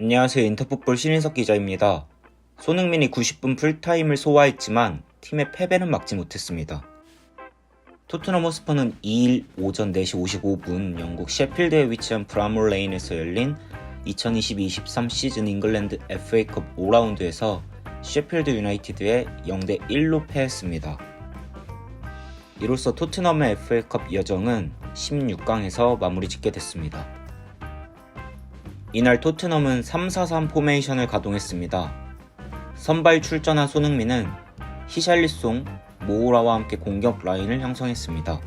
안녕하세요. 인터풋볼 신인석 기자입니다. 손흥민이 90분 풀타임을 소화했지만 팀의 패배는 막지 못했습니다. 토트넘 호스퍼는 2일 오전 4시 55분 영국 셰필드에 위치한 브라몰 레인에서 열린 2022-23 시즌 잉글랜드 FA컵 5라운드에서 셰필드 유나이티드에 0대 1로 패했습니다. 이로써 토트넘의 FA컵 여정은 16강에서 마무리 짓게 됐습니다. 이날 토트넘은 3-4-3 포메이션을 가동했습니다. 선발 출전한 손흥민은 히샬리송, 모우라와 함께 공격 라인을 형성했습니다.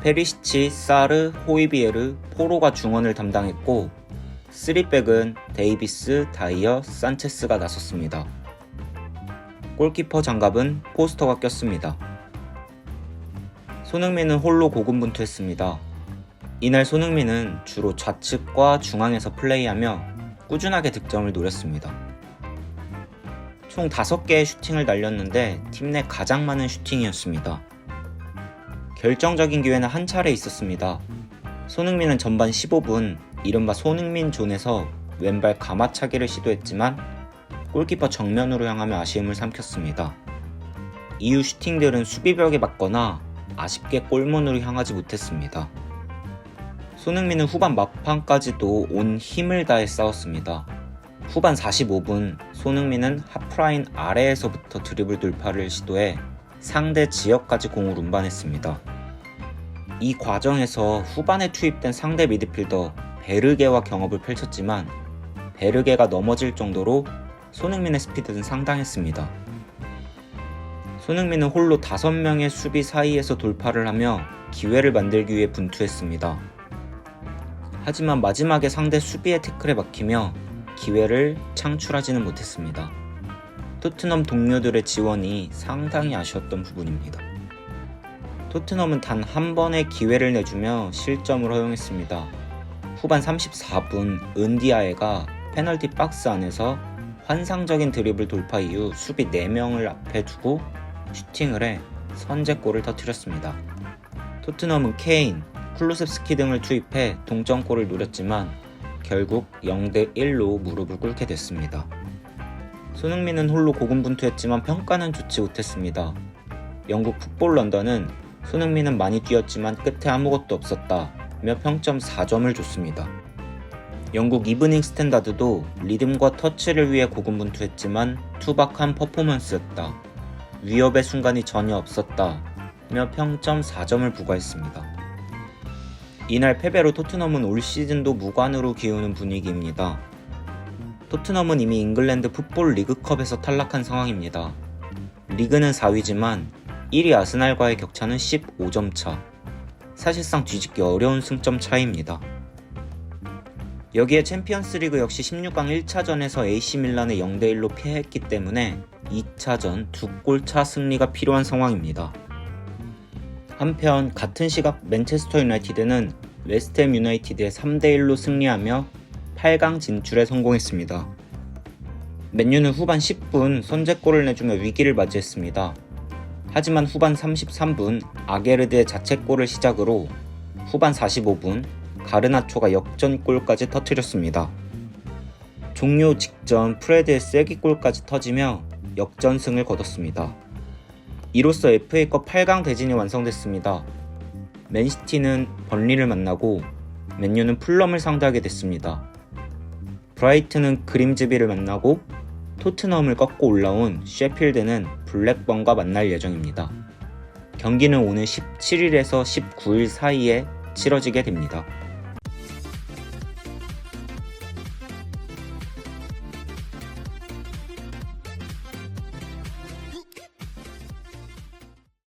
페리시치, 사르, 호이비에르, 포로가 중원을 담당했고 3백은 데이비스, 다이어, 산체스가 나섰습니다. 골키퍼 장갑은 포스터가 꼈습니다. 손흥민은 홀로 고군분투했습니다. 이날 손흥민은 주로 좌측과 중앙에서 플레이하며 꾸준하게 득점을 노렸습니다. 총 5개의 슈팅을 날렸는데 팀 내 가장 많은 슈팅이었습니다. 결정적인 기회는 한 차례 있었습니다. 손흥민은 전반 15분 이른바 손흥민 존에서 왼발 가마차기를 시도했지만 골키퍼 정면으로 향하며 아쉬움을 삼켰습니다. 이후 슈팅들은 수비벽에 맞거나 아쉽게 골문으로 향하지 못했습니다. 손흥민은 후반 막판까지도 온 힘을 다해 싸웠습니다. 후반 45분 손흥민은 하프라인 아래에서부터 드리블 돌파를 시도해 상대 지역까지 공을 운반했습니다. 이 과정에서 후반에 투입된 상대 미드필더 베르게와 경합을 펼쳤지만 베르게가 넘어질 정도로 손흥민의 스피드는 상당했습니다. 손흥민은 홀로 5명의 수비 사이에서 돌파를 하며 기회를 만들기 위해 분투했습니다. 하지만 마지막에 상대 수비의 태클에 막히며 기회를 창출하지는 못했습니다. 토트넘 동료들의 지원이 상당히 아쉬웠던 부분입니다. 토트넘은 단 한 번의 기회를 내주며 실점을 허용했습니다. 후반 34분 은디아에가 페널티 박스 안에서 환상적인 드리블 돌파 이후 수비 4명을 앞에 두고 슈팅을 해 선제골을 터뜨렸습니다. 토트넘은 케인, 클루셉스키 등을 투입해 동점골을 노렸지만 결국 0대 1로 무릎을 꿇게 됐습니다. 손흥민은 홀로 고군분투했지만 평가는 좋지 못했습니다. 영국 풋볼 런던은 손흥민은 많이 뛰었지만 끝에 아무것도 없었다며 평점 4점을 줬습니다. 영국 이브닝 스탠다드도 리듬과 터치를 위해 고군분투했지만 투박한 퍼포먼스였다. 위협의 순간이 전혀 없었다며 평점 4점을 부과했습니다. 이날 패배로 토트넘은 올 시즌도 무관으로 기우는 분위기입니다. 토트넘은 이미 잉글랜드 풋볼 리그컵에서 탈락한 상황입니다. 리그는 4위지만 1위 아스날과의 격차는 15점 차. 사실상 뒤집기 어려운 승점 차이입니다. 여기에 챔피언스 리그 역시 16강 1차전에서 AC 밀란에 0대1로 패했기 때문에 2차전 두 골 차 승리가 필요한 상황입니다. 한편 같은 시각 맨체스터 유나이티드는 웨스트햄 유나이티드에 3대1로 승리하며 8강 진출에 성공했습니다. 맨유는 후반 10분 선제골을 내주며 위기를 맞이했습니다. 하지만 후반 33분 아게르드의 자책골을 시작으로 후반 45분 가르나초가 역전골까지 터뜨렸습니다. 종료 직전 프레드의 쐐기골까지 터지며 역전승을 거뒀습니다. 이로써 FA컵 8강 대진이 완성됐습니다. 맨시티는 번리를 만나고 맨유는 풀럼을 상대하게 됐습니다. 브라이트는 그림즈비를 만나고 토트넘을 꺾고 올라온 셰필드는 블랙번과 만날 예정입니다. 경기는 오는 17일에서 19일 사이에 치러지게 됩니다.